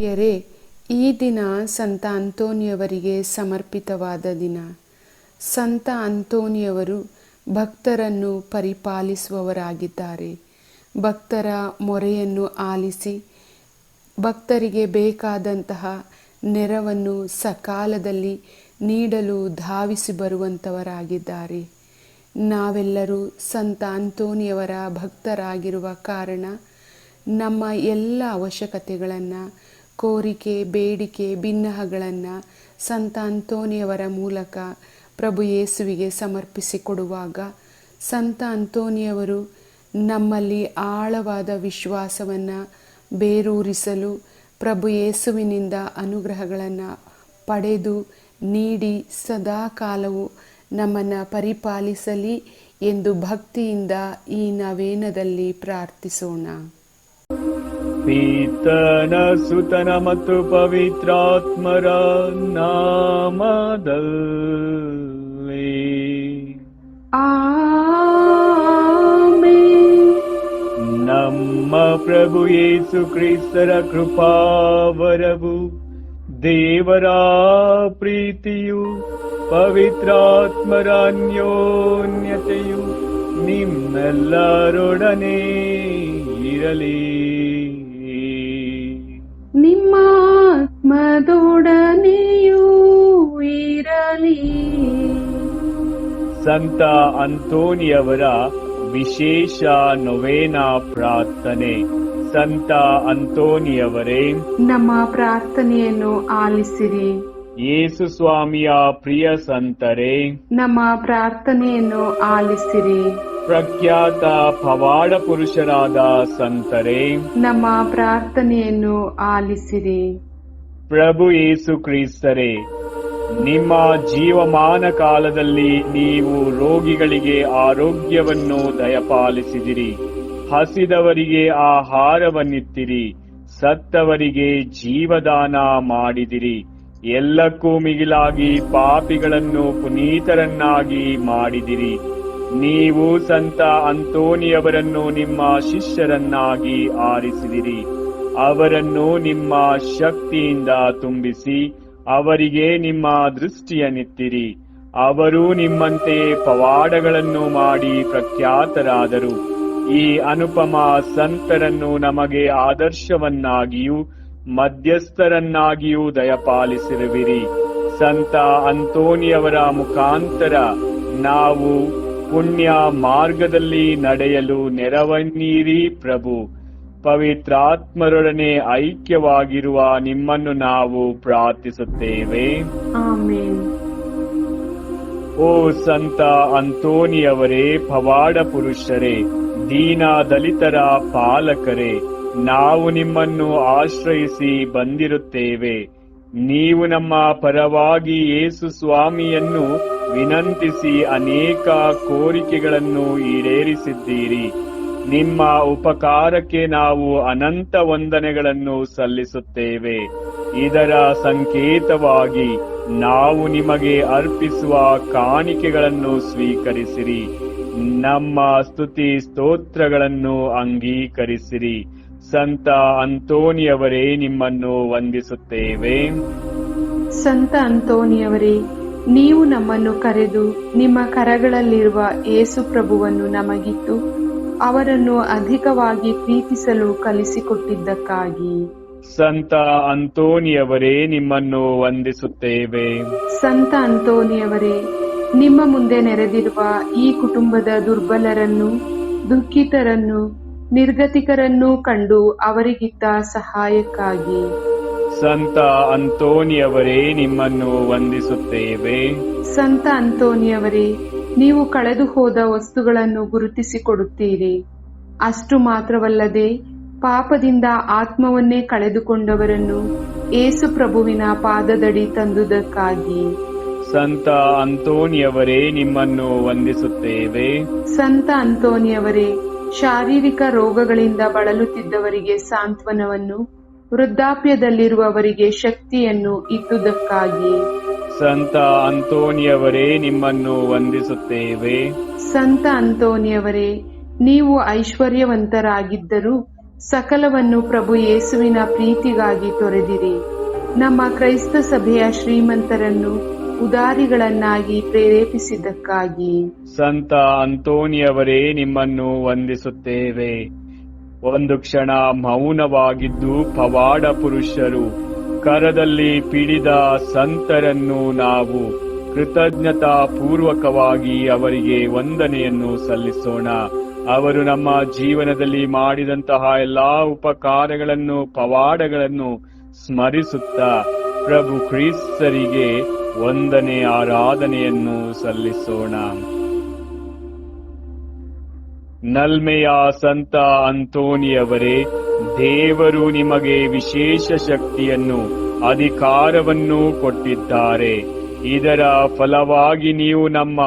ಪ್ರಿಯರೇ, ಈ ದಿನ ಸಂತ ಅಂತೋನಿಯವರಿಗೆ ಸಮರ್ಪಿತವಾದ ದಿನ. ಸಂತ ಅಂತೋನಿಯವರು ಭಕ್ತರನ್ನು ಪರಿಪಾಲಿಸುವವರಾಗಿದ್ದಾರೆ. ಭಕ್ತರ ಮೊರೆಯನ್ನು ಆಲಿಸಿ, ಭಕ್ತರಿಗೆ ಬೇಕಾದಂತಹ ನೆರವನ್ನು ಸಕಾಲದಲ್ಲಿ ನೀಡಲು ಧಾವಿಸಿ ಬರುವಂಥವರಾಗಿದ್ದಾರೆ ನಾವೆಲ್ಲರೂ ಸಂತ ಅಂತೋನಿಯವರ ಭಕ್ತರಾಗಿರುವ ಕಾರಣ ನಮ್ಮ ಎಲ್ಲ ಅವಶ್ಯಕತೆಗಳನ್ನು ಕೋರಿಕೆ, ಬೇಡಿಕೆ, ಭಿನ್ನಹಗಳನ್ನು ಸಂತ ಅಂತೋನಿಯವರ ಮೂಲಕ ಪ್ರಭು ಯೇಸುವಿಗೆ ಸಮರ್ಪಿಸಿಕೊಡುವಾಗ ಸಂತ ಅಂತೋನಿಯವರು ನಮ್ಮಲ್ಲಿ ಆಳವಾದ ವಿಶ್ವಾಸವನ್ನು ಬೇರೂರಿಸಲು ಪ್ರಭು ಯೇಸುವಿನಿಂದ ಅನುಗ್ರಹಗಳನ್ನು ಪಡೆದು ನೀಡಿ ಸದಾ ಕಾಲವು ನಮ್ಮನ್ನು ಪರಿಪಾಲಿಸಲಿ ಎಂದು ಭಕ್ತಿಯಿಂದ ಈ ನವೇನದಲ್ಲಿ ಪ್ರಾರ್ಥಿಸೋಣ. ಪೀತನ ಸುತನ ಮತ್ತು ಪವಿತ್ರಾತ್ಮರ ನಾಮದಲ್ಲಿ ಆಮೆನ್. ನಮ್ಮ ಪ್ರಭು ಯೇಸು ಕ್ರಿಸ್ತರ ಕೃಪಾವರವು ದೇವರ ಪ್ರೀತಿಯು ಪವಿತ್ರಾತ್ಮರ ಅನ್ಯೋನ್ಯತೆಯು ನಿಮ್ಮೆಲ್ಲರೊಡನೆ ಇರಲಿ ಆತ್ಮದೊಡನೆಯೂ ಇರಲಿ. ಸಂತ ಅಂತೋನಿಯವರ ವಿಶೇಷ ನೊವೇನಾ ಪ್ರಾರ್ಥನೆ. ಸಂತ ಅಂತೋನಿಯವರೇ. ನಮ್ಮ ಪ್ರಾರ್ಥನೆಯನ್ನು ಆಲಿಸಿರಿ. ಯೇಸು ಸ್ವಾಮಿಯ ಪ್ರಿಯ ಸಂತರೇ. ನಮ್ಮ ಪ್ರಾರ್ಥನೆಯನ್ನು ಆಲಿಸಿರಿ. ಪ್ರಖ್ಯಾತ ಪವಾಡ ಪುರುಷರಾದ ಸಂತರೇ. ನಮ್ಮ ಪ್ರಾರ್ಥನೆಯನ್ನು ಆಲಿಸಿರಿ. ಪ್ರಭು ಯೇಸು ಕ್ರೀಸ್ತರೇ, ನಿಮ್ಮ ಜೀವಮಾನ ಕಾಲದಲ್ಲಿ ನೀವು ರೋಗಿಗಳಿಗೆ ಆರೋಗ್ಯವನ್ನು ದಯಪಾಲಿಸಿದಿರಿ. ಹಸಿದವರಿಗೆ ಆಹಾರವನ್ನಿತ್ತಿರಿ, ಸತ್ತವರಿಗೆ ಜೀವದಾನ ಮಾಡಿದಿರಿ. ಎಲ್ಲಕ್ಕೂ ಮಿಗಿಲಾಗಿ ಪಾಪಿಗಳನ್ನು ಪುನೀತರನ್ನಾಗಿ ಮಾಡಿದಿರಿ. ನೀವು ಸಂತ ಅಂತೋನಿಯವರನ್ನು ನಿಮ್ಮ ಶಿಷ್ಯರನ್ನಾಗಿ ಆರಿಸಿದಿರಿ. ಅವರನ್ನು ನಿಮ್ಮ ಶಕ್ತಿಯಿಂದ ತುಂಬಿಸಿ, ಅವರಿಗೆ ನಿಮ್ಮ ದೃಷ್ಟಿಯನ್ನಿತ್ತಿರಿ ಅವರು ನಿಮ್ಮಂತೆ ಪವಾಡಗಳನ್ನು ಮಾಡಿ ಪ್ರಖ್ಯಾತರಾದರು. ಈ ಅನುಪಮ ಸಂತರನ್ನು ನಮಗೆ ಆದರ್ಶವನ್ನಾಗಿಯೂ, ಮಧ್ಯಸ್ಥರನ್ನಾಗಿಯೂ ದಯಪಾಲಿಸಿರುವಿರಿ. ಸಂತ ಅಂತೋನಿಯವರ ಮುಖಾಂತರ ನಾವು ಪುಣ್ಯ ಮಾರ್ಗದಲ್ಲಿ ನಡೆಯಲು ನೆರವನ್ನೀರಿ ಪ್ರಭು. ಪವಿತ್ರಾತ್ಮರೊಡನೆ ಐಕ್ಯವಾಗಿರುವ ನಿಮ್ಮನ್ನು ನಾವು ಪ್ರಾರ್ಥಿಸುತ್ತೇವೆ. ಓ ಸಂತ ಅಂತೋನಿಯವರೇ ಪವಾಡ ಪುರುಷರೇ ದೀನ ದಲಿತರ ಪಾಲಕರೇ ನಾವು ನಿಮ್ಮನ್ನು ಆಶ್ರಯಿಸಿ ಬಂದಿರುತ್ತೇವೆ. ನೀವು ನಮ್ಮ ಪರವಾಗಿ ಯೇಸು ಸ್ವಾಮಿಯನ್ನು ವಿನಂತಿಸಿ ಅನೇಕ ಕೋರಿಕೆಗಳನ್ನು ಈಡೇರಿಸಿದ್ದೀರಿ. ನಿಮ್ಮ ಉಪಕಾರಕ್ಕೆ ನಾವು ಅನಂತ ವಂದನೆಗಳನ್ನು ಸಲ್ಲಿಸುತ್ತೇವೆ. ಇದರ ಸಂಕೇತವಾಗಿ ನಾವು ನಿಮಗೆ ಅರ್ಪಿಸುವ ಕಾಣಿಕೆಗಳನ್ನು ಸ್ವೀಕರಿಸಿರಿ. ನಮ್ಮ ಸ್ತುತಿ ಸ್ತೋತ್ರಗಳನ್ನು ಅಂಗೀಕರಿಸಿರಿ. ಸಂತ ಅಂತೋನಿಯವರೇ ನಿಮ್ಮನ್ನು ವಂದಿಸುತ್ತೇವೆ. ಸಂತ ಅಂತೋನಿಯವರೇ, ನೀವು ನಮ್ಮನ್ನು ಕರೆದು ನಿಮ್ಮ ಕರಗಳಲ್ಲಿರುವ ಏಸು ಪ್ರಭುವನ್ನು ನಮಗಿತ್ತು ಅವರನ್ನು ಅಧಿಕವಾಗಿ ಪ್ರೀತಿಸಲು ಕಲಿಸಿಕೊಟ್ಟಿದ್ದಕ್ಕಾಗಿ. ಸಂತ ಅಂತೋನಿಯವರೇ ನಿಮ್ಮನ್ನು ವಂದಿಸುತ್ತೇವೆ. ಸಂತ ಅಂತೋನಿಯವರೇ ನಿಮ್ಮ ಮುಂದೆ ನೆರೆದಿರುವ ಈ ಕುಟುಂಬದ ದುರ್ಬಲರನ್ನು ದುಃಖಿತರನ್ನು ನಿರ್ಗತಿಕರನ್ನು ಕಂಡು ಅವರಿಗಿದ್ದ ಸಹಾಯಕ್ಕಾಗಿ. ಸಂತ ಅಂತೋನಿಯವರೇ ನಿಮ್ಮನ್ನು ವಂದಿಸುತ್ತೇವೆ. ಸಂತ ಅಂತೋನಿಯವರೇ ನೀವು ಕಳೆದು ಹೋದ ವಸ್ತುಗಳನ್ನು ಗುರುತಿಸಿಕೊಡುತ್ತೀರಿ. ಅಷ್ಟು ಮಾತ್ರವಲ್ಲದೆ ಪಾಪದಿಂದ ಆತ್ಮವನ್ನೇ ಕಳೆದುಕೊಂಡವರನ್ನು ಏಸು ಪ್ರಭುವಿನ ಪಾದದಡಿ ತಂದುದಕ್ಕಾಗಿ. ಸಂತ ಅಂತೋನಿಯವರೇ ನಿಮ್ಮನ್ನು ವಂದಿಸುತ್ತೇವೆ. ಸಂತ ಅಂತೋನಿಯವರೇ ಶಾರೀರಿಕ ರೋಗಗಳಿಂದ ಬಳಲುತ್ತಿದ್ದವರಿಗೆ ಸಾಂತ್ವನವನ್ನು ವೃದ್ಧಾಪ್ಯದಲ್ಲಿರುವವರಿಗೆ ಶಕ್ತಿಯನ್ನು ಇದ್ದುದಕ್ಕಾಗಿ ಸಂತ ಅಂತೋನಿಯವರೇ ನಿಮ್ಮನ್ನು ವಂದಿಸುತ್ತೇವೆ. ಸಂತ ಅಂತೋನಿಯವರೇ ನೀವು ಐಶ್ವರ್ಯವಂತರಾಗಿದ್ದರೂ ಸಕಲವನ್ನು ಪ್ರಭು ಯೇಸುವಿನ ಪ್ರೀತಿಗಾಗಿ ತೊರೆದಿರಿ. ನಮ್ಮ ಕ್ರೈಸ್ತ ಸಭೆಯ ಶ್ರೀಮಂತರನ್ನು ಉದಾರಿಗಳನ್ನಾಗಿ ಪ್ರೇರೇಪಿಸಿದ್ದಕ್ಕಾಗಿ. ಸಂತ ಅಂತೋನಿಯವರೇ ನಿಮ್ಮನ್ನು ವಂದಿಸುತ್ತೇವೆ. ಒಂದು ಕ್ಷಣ ಮೌನವಾಗಿದ್ದು ಪವಾಡ ಪುರುಷರು ಕರದಲ್ಲಿ ಪಿಡಿದ ಸಂತರನ್ನು ನಾವು ಕೃತಜ್ಞತಾ ಪೂರ್ವಕವಾಗಿ ಅವರಿಗೆ ವಂದನೆಯನ್ನು ಸಲ್ಲಿಸೋಣ. ಅವರು ನಮ್ಮ ಜೀವನದಲ್ಲಿ ಮಾಡಿದಂತಹ ಎಲ್ಲಾ ಉಪಕಾರಗಳನ್ನು, ಪವಾಡಗಳನ್ನು ಸ್ಮರಿಸುತ್ತಾ ಪ್ರಭು ಕ್ರೀಸ್ತರಿಗೆ ವಂದನೆ, ಆರಾಧನೆಯನ್ನು ಸಲ್ಲಿಸೋಣ. ನಲ್ಮೆಯ ಸಂತ ಅಂತೋನಿಯವರೇ ದೇವರು ನಿಮಗೆ ವಿಶೇಷ ಶಕ್ತಿಯನ್ನು, ಅಧಿಕಾರವನ್ನು ಕೊಟ್ಟಿದ್ದಾರೆ. ಇದರ ಫಲವಾಗಿ ನೀವು ನಮ್ಮ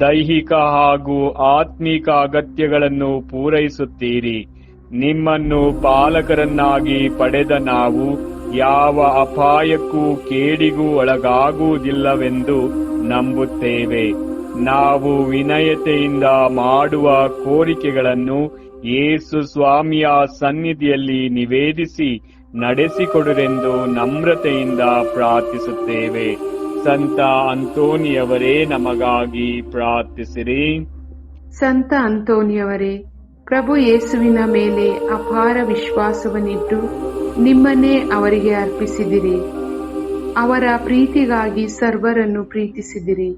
ದೈಹಿಕ ಹಾಗೂ ಆತ್ಮಿಕ ಅಗತ್ಯಗಳನ್ನು ಪೂರೈಸುತ್ತೀರಿ. ನಿಮ್ಮನ್ನು ಪಾಲಕರನ್ನಾಗಿ ಪಡೆದ ನಾವು ಯಾವ ಅಪಾಯಕ್ಕೂ ಕೇಡಿಗೂ ಒಳಗಾಗುವುದಿಲ್ಲವೆಂದು ನಂಬುತ್ತೇವೆ. ನಾವು ವಿನಯತೆಯಿಂದ ಮಾಡುವ ಕೋರಿಕೆಗಳನ್ನು ಯೇಸು ಸ್ವಾಮಿಯ ಸನ್ನಿಧಿಯಲ್ಲಿ ನಿವೇದಿಸಿ ನಡೆಸಿಕೊಡುರೆಂದು ನಮ್ರತೆಯಿಂದ ಪ್ರಾರ್ಥಿಸುತ್ತೇವೆ. ಸಂತ ಅಂತೋನಿಯವರೇ ನಮಗಾಗಿ ಪ್ರಾರ್ಥಿಸಿರಿ. ಸಂತ ಅಂತೋನಿಯವರೇ ಪ್ರಭು ಯೇಸುವಿನ ಮೇಲೆ ಅಪಾರ ವಿಶ್ವಾಸವನ್ನಿಟ್ಟು ನಿಮ್ಮನ್ನೇ ಅವರಿಗೆ ಅರ್ಪಿಸಿದಿರಿ. ಅವರ ಪ್ರೀತಿಗಾಗಿ ಸರ್ವರನ್ನು ಪ್ರೀತಿಸಿದಿರಿ.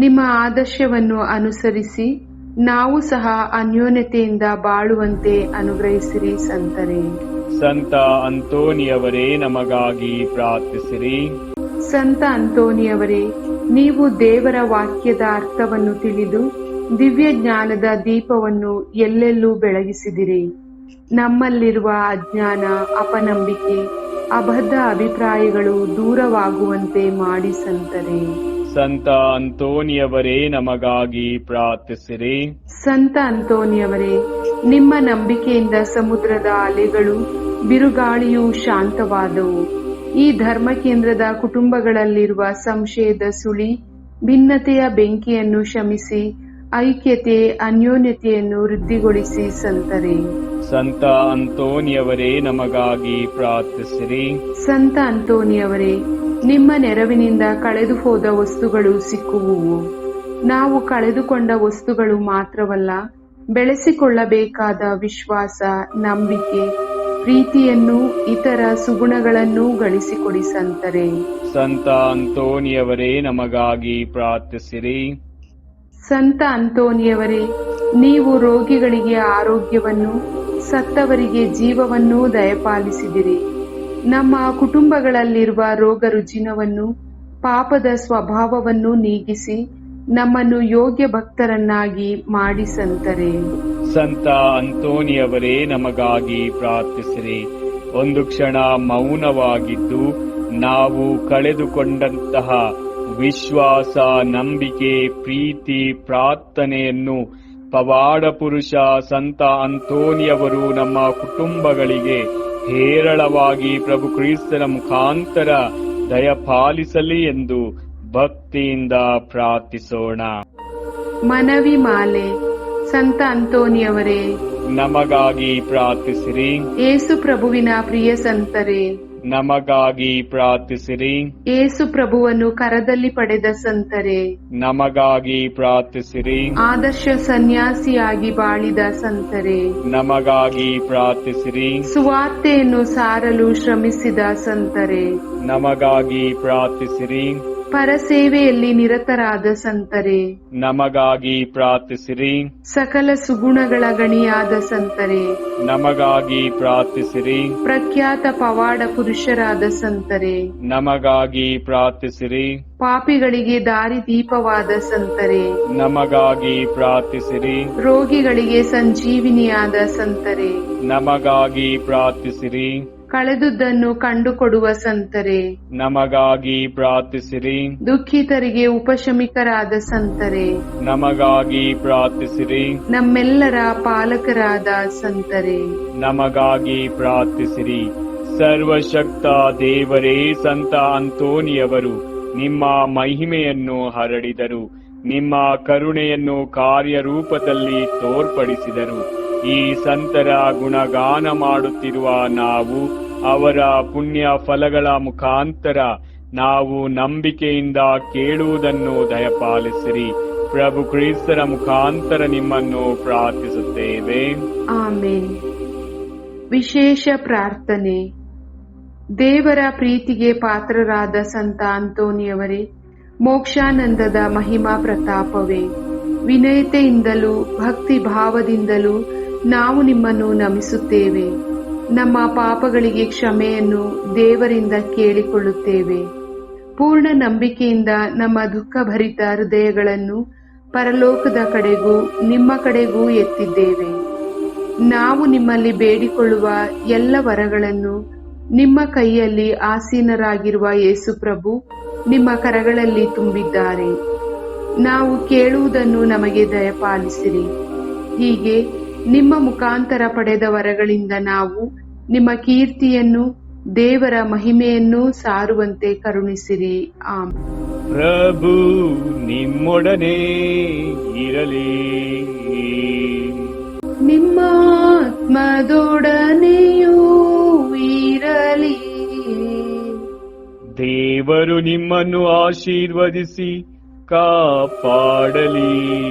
ನಿಮ್ಮ ಆದರ್ಶವನ್ನು ಅನುಸರಿಸಿ ನಾವು ಸಹ ಅನ್ಯೋನ್ಯತೆಯಿಂದ ಬಾಳುವಂತೆ ಅನುಗ್ರಹಿಸಿರಿ ಸಂತರೇ. ಸಂತ ಅಂತೋನಿಯವರೇ ನಮಗಾಗಿ ಪ್ರಾರ್ಥಿಸಿರಿ. ಸಂತ ಅಂತೋನಿಯವರೇ ನೀವು ದೇವರ ವಾಕ್ಯದ ಅರ್ಥವನ್ನು ತಿಳಿದು ದಿವ್ಯ ಜ್ಞಾನದ ದೀಪವನ್ನು ಎಲ್ಲೆಲ್ಲೂ ಬೆಳಗಿಸಿದಿರಿ. ನಮ್ಮಲ್ಲಿರುವ ಅಜ್ಞಾನ ಅಪನಂಬಿಕೆ ಅಬದ್ಧ ಅಭಿಪ್ರಾಯಗಳು ದೂರವಾಗುವಂತೆ ಮಾಡಿ ಸಂತರೆ ಸಂತ ಅಂತೋನಿಯವರೇ ನಮಗಾಗಿ ಪ್ರಾರ್ಥಿಸಿರಿ. ಸಂತ ಅಂತೋನಿಯವರೇ ನಿಮ್ಮ ನಂಬಿಕೆಯಿಂದ ಸಮುದ್ರದ ಅಲೆಗಳು ಬಿರುಗಾಳಿಯು ಶಾಂತವಾದವು. ಈ ಧರ್ಮ ಕೇಂದ್ರದ ಕುಟುಂಬಗಳಲ್ಲಿರುವ ಸಂಶಯದ ಸುಳಿ ಭಿನ್ನತೆಯ ಬೆಂಕಿಯನ್ನು ಶಮಿಸಿ ಐಕ್ಯತೆ ಅನ್ಯೋನ್ಯತೆಯನ್ನು ವೃದ್ಧಿಗೊಳಿಸಿ ಸಂತರೆ. ಸಂತ ಅಂತೋನಿಯವರೇ ನಮಗಾಗಿ ಪ್ರಾರ್ಥಿಸಿರಿ. ಸಂತ ಅಂತೋನಿಯವರೇ ನಿಮ್ಮ ನೆರವಿನಿಂದ ಕಳೆದು ಹೋದ ವಸ್ತುಗಳು ಸಿಕ್ಕುವುವು ನಾವು ಕಳೆದುಕೊಂಡ ವಸ್ತುಗಳು ಮಾತ್ರವಲ್ಲ ಬೆಳೆಸಿಕೊಳ್ಳಬೇಕಾದ ವಿಶ್ವಾಸ ನಂಬಿಕೆ ಪ್ರೀತಿಯನ್ನು ಇತರ ಸುಗುಣಗಳನ್ನು ಗಳಿಸಿಕೊಡಿಸಂತರೆ ಸಂತ ಅಂತೋನಿಯವರೇ ನಮಗಾಗಿ ಪ್ರಾರ್ಥಿಸಿರಿ. ಸಂತ ಅಂತೋನಿಯವರೇ, ನೀವು ರೋಗಿಗಳಿಗೆ ಆರೋಗ್ಯವನ್ನು, ಸತ್ತವರಿಗೆ ಜೀವವನ್ನು ದಯಪಾಲಿಸಿದಿರಿ. ನಮ್ಮ ಕುಟುಂಬಗಳಲ್ಲಿರುವ ರೋಗ ರುಜಿನವನ್ನು ಪಾಪದ ಸ್ವಭಾವವನ್ನು ನೀಗಿಸಿ ನಮ್ಮನ್ನು ಯೋಗ್ಯ ಭಕ್ತರನ್ನಾಗಿ ಮಾಡಿ ಸಂತರೆ. ಸಂತ ಅಂತೋನಿಯವರೇ, ನಮಗಾಗಿ ಪ್ರಾರ್ಥಿಸಿರಿ. ಒಂದು ಕ್ಷಣ ಮೌನವಾಗಿದ್ದು, ನಾವು ಕಳೆದುಕೊಂಡಂತಹ ವಿಶ್ವಾಸ ನಂಬಿಕೆ ಪ್ರೀತಿ ಪ್ರಾರ್ಥನೆಯನ್ನು ಪವಾಡ ಪುರುಷ ಸಂತ ಅಂತೋನಿಯವರು ನಮ್ಮ ಕುಟುಂಬಗಳಿಗೆ ಹೇರಳವಾಗಿ ಪ್ರಭು ಕ್ರಿಸ್ತನ ಮುಖಾಂತರ ದಯಪಾಲಿಸಲಿ ಎಂದು ಭಕ್ತಿಯಿಂದ ಪ್ರಾರ್ಥಿಸೋಣ. ಮನವಿ ಮಾಲೆ ಸಂತ ಅಂತೋನಿಯವರೇ ನಮಗಾಗಿ ಪ್ರಾರ್ಥಿಸಿರಿ. ಏಸು ಪ್ರಭುವಿನ ಪ್ರಿಯ ಸಂತರೇ. ನಮಗಾಗಿ ಪ್ರಾರ್ಥಿಸಿರಿ. ಏಸು ಪ್ರಭುವನ್ನು ಕರದಲ್ಲಿ ಪಡೆದ ಸಂತರೆ. ನಮಗಾಗಿ ಪ್ರಾರ್ಥಿಸಿರಿ. ಆದರ್ಶ ಸನ್ಯಾಸಿಯಾಗಿ ಬಾಳಿದ ಸಂತರೆ. ನಮಗಾಗಿ ಪ್ರಾರ್ಥಿಸಿರಿ. ಸುವಾರ್ತೆಯನ್ನು ಸಾರಲು ಶ್ರಮಿಸಿದ ಸಂತರೆ. ನಮಗಾಗಿ ಪ್ರಾರ್ಥಿಸಿರಿ. ಪರಸೇವೆಯಲ್ಲಿ ನಿರತರಾದ ಸಂತರೆ. ನಮಗಾಗಿ ಪ್ರಾರ್ಥಿಸಿರಿ. ಸಕಲ ಸುಗುಣಗಳ ಗಣಿಯಾದ ಸಂತರೆ. ನಮಗಾಗಿ ಪ್ರಾರ್ಥಿಸಿರಿ. ಪ್ರಖ್ಯಾತ ಪವಾಡ ಪುರುಷರಾದ ಸಂತರೆ. ನಮಗಾಗಿ ಪ್ರಾರ್ಥಿಸಿರಿ. ಪಾಪಿಗಳಿಗೆ ದಾರಿ ದೀಪವಾದ ಸಂತರೆ. ನಮಗಾಗಿ ಪ್ರಾರ್ಥಿಸಿರಿ. ರೋಗಿಗಳಿಗೆ ಸಂಜೀವಿನಿಯಾದ ಸಂತರೆ. ನಮಗಾಗಿ ಪ್ರಾರ್ಥಿಸಿರಿ. ಕಳೆದುದನ್ನು ಕಂಡುಕೊಡುವ ಸಂತರೆ. ನಮಗಾಗಿ ಪ್ರಾರ್ಥಿಸಿರಿ. ದುಃಖಿತರಿಗೆ ಉಪಶಮಿಕರಾದ ಸಂತರೆ. ನಮಗಾಗಿ ಪ್ರಾರ್ಥಿಸಿರಿ. ನಮ್ಮೆಲ್ಲರ ಪಾಲಕರಾದ ಸಂತರೆ. ನಮಗಾಗಿ ಪ್ರಾರ್ಥಿಸಿರಿ. ಸರ್ವಶಕ್ತ ದೇವರೇ ಸಂತ ಅಂತೋನಿಯವರು ನಿಮ್ಮ ಮಹಿಮೆಯನ್ನು ಹರಡಿದರು. ನಿಮ್ಮ ಕರುಣೆಯನ್ನು ಕಾರ್ಯರೂಪದಲ್ಲಿ ತೋರ್ಪಡಿಸಿದರು. ಈ ಸಂತರ ಗುಣಗಾನ ಮಾಡುತ್ತಿರುವ ನಾವು ಅವರ ಪುಣ್ಯ ಫಲಗಳ ಮುಖಾಂತರ ನಾವು ನಂಬಿಕೆಯಿಂದ ಕೇಳುವುದನ್ನು ದಯಪಾಲಿಸಿರಿ. ಪ್ರಭು ಕ್ರೀಸ್ತರ ಮುಖಾಂತರ ನಿಮ್ಮನ್ನು ಪ್ರಾರ್ಥಿಸುತ್ತೇವೆ. ಆಮೇನ್. ವಿಶೇಷ ಪ್ರಾರ್ಥನೆ. ದೇವರ ಪ್ರೀತಿಗೆ ಪಾತ್ರರಾದ ಸಂತ ಅಂತೋನಿಯವರೇ ಮೋಕ್ಷಾನಂದದ ಮಹಿಮಾ ಪ್ರತಾಪವೇ. ವಿನಯತೆಯಿಂದಲೂ ಭಕ್ತಿ ಭಾವದಿಂದಲೂ ನಾವು ನಿಮ್ಮನ್ನು ನಮಿಸುತ್ತೇವೆ. ನಮ್ಮ ಪಾಪಗಳಿಗೆ ಕ್ಷಮೆಯನ್ನು ದೇವರಿಂದ ಕೇಳಿಕೊಳ್ಳುತ್ತೇವೆ. ಪೂರ್ಣ ನಂಬಿಕೆಯಿಂದ ನಮ್ಮ ದುಃಖಭರಿತ ಹೃದಯಗಳನ್ನು ಪರಲೋಕದ ಕಡೆಗೂ ನಿಮ್ಮ ಕಡೆಗೂ ಎತ್ತಿದ್ದೇವೆ. ನಾವು ನಿಮ್ಮಲ್ಲಿ ಬೇಡಿಕೊಳ್ಳುವ ಎಲ್ಲ ವರಗಳನ್ನು ನಿಮ್ಮ ಕೈಯಲ್ಲಿ ಆಸೀನರಾಗಿರುವ ಯೇಸುಪ್ರಭು ನಿಮ್ಮ ಕರಗಳಲ್ಲಿ ತುಂಬಿದ್ದಾರೆ. ನಾವು ಕೇಳುವುದನ್ನು ನಮಗೆ ದಯಪಾಲಿಸಿರಿ. ಹೀಗೆ ನಿಮ್ಮ ಮುಖಾಂತರ ಪಡೆದ ವರಗಳಿಂದ ನಾವು ನಿಮ್ಮ ಕೀರ್ತಿಯನ್ನು ದೇವರ ಮಹಿಮೆಯನ್ನು ಸಾರುವಂತೆ ಕರುಣಿಸಿರಿ. ಆಮ್. ಪ್ರಭು ನಿಮ್ಮೊಡನೆ ಇರಲಿ. ನಿಮ್ಮ ಆತ್ಮದೊಡನೆಯೂ ಇರಲಿ. ದೇವರು ನಿಮ್ಮನ್ನು ಆಶೀರ್ವದಿಸಿ ಕಾಪಾಡಲಿ.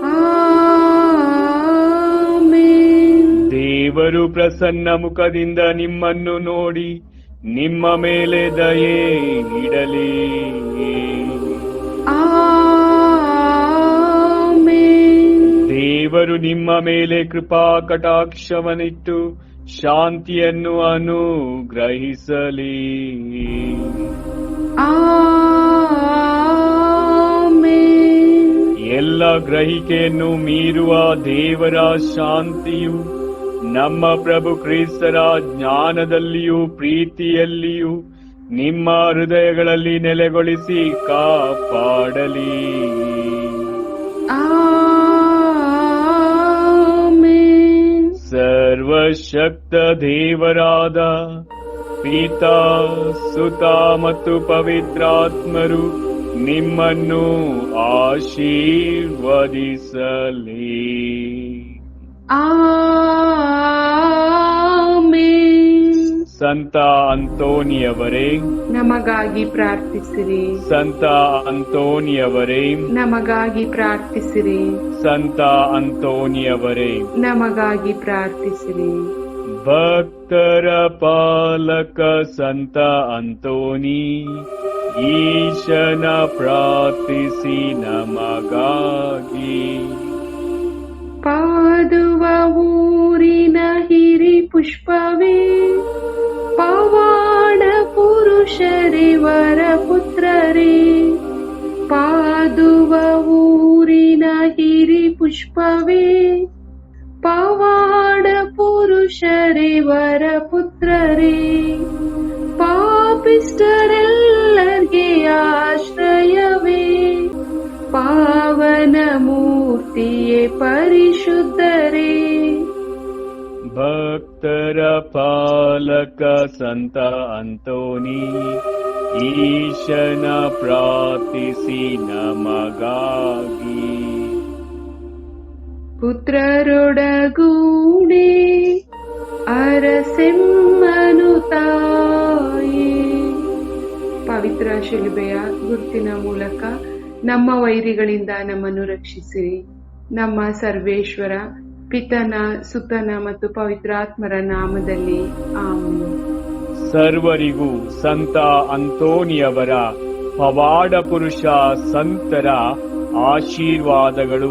ಆಮೆನ್. ದೇವರು ಪ್ರಸನ್ನ ಮುಖದಿಂದ ನಿಮ್ಮನ್ನು ನೋಡಿ ನಿಮ್ಮ ಮೇಲೆ ದಯೆ ಇಡಲಿ. ದೇವರು ನಿಮ್ಮ ಮೇಲೆ ಕೃಪಾ ಕಟಾಕ್ಷವನಿಟ್ಟು ಶಾಂತಿಯನ್ನು ಅನುಗ್ರಹಿಸಲಿ. ಎಲ್ಲ ಗ್ರಹಿಕೆಯನ್ನು ಮೀರುವ ದೇವರ ಶಾಂತಿಯು ನಮ್ಮ ಪ್ರಭು ಕ್ರಿಸ್ತರ ಜ್ಞಾನದಲ್ಲಿಯೂ ಪ್ರೀತಿಯಲ್ಲಿಯೂ ನಿಮ್ಮ ಹೃದಯಗಳಲ್ಲಿ ನೆಲೆಗೊಳಿಸಿ ಕಾಪಾಡಲಿ. ಸರ್ವಶಕ್ತ ದೇವರಾದ ಪೀತ ಸುತ ಮತ್ತು ಪವಿತ್ರಾತ್ಮರು ನಿಮ್ಮನ್ನು ಆಶೀರ್ವದಿಸಲಿ ಆಮೆನ್. ಸಂತ ಅಂತೋನಿಯವರೇ. ನಮಗಾಗಿ ಪ್ರಾರ್ಥಿಸಿರಿ. ಸಂತ ಅಂತೋನಿಯವರೇ. ನಮಗಾಗಿ ಪ್ರಾರ್ಥಿಸಿರಿ. ಸಂತ ಅಂತೋನಿಯವರೇ. ನಮಗಾಗಿ ಪ್ರಾರ್ಥಿಸಿರಿ. ಭಕ್ತರ ಪಾಲಕ ಸಂತ ಅಂತೋನಿ. ಈಶನ ಪ್ರಾರ್ಥಿಸಿ ನಮಗಾಗಿ. पादुव ऊरि न हिरि पुष्पवे। पवाड पुरुष रिवर पुत्र रे पादुव ऊरि न हिरि पुष्पवे। रे ಭಕ್ತರ ಪಾಲಕ ಸಂತ ಅಂತೋನಿ, ಈಶನ ಪ್ರಾರ್ಥಿಸಿ ನಮಗಾಗಿ. ಪುತ್ರರೊಡಗೂಡೆ ಅರಸಿಂಹನು ತಾಯಿ. ಪವಿತ್ರ ಶಿಲುಬೆಯ ಗುರುತಿನ ಮೂಲಕ ನಮ್ಮ ವೈರಿಗಳಿಂದ ನಮ್ಮನ್ನು ರಕ್ಷಿಸಿರಿ. ನಮ್ಮ ಸರ್ವೇಶ್ವರ ಪಿತನ ಸುತನ ಮತ್ತು ಪವಿತ್ರಾತ್ಮರ ನಾಮದಲ್ಲಿ ಆಮೇಲೆ ಸರ್ವರಿಗೂ ಸಂತ ಅಂತೋನಿಯವರ ಪವಾಡ ಪುರುಷ ಸಂತರ ಆಶೀರ್ವಾದಗಳು.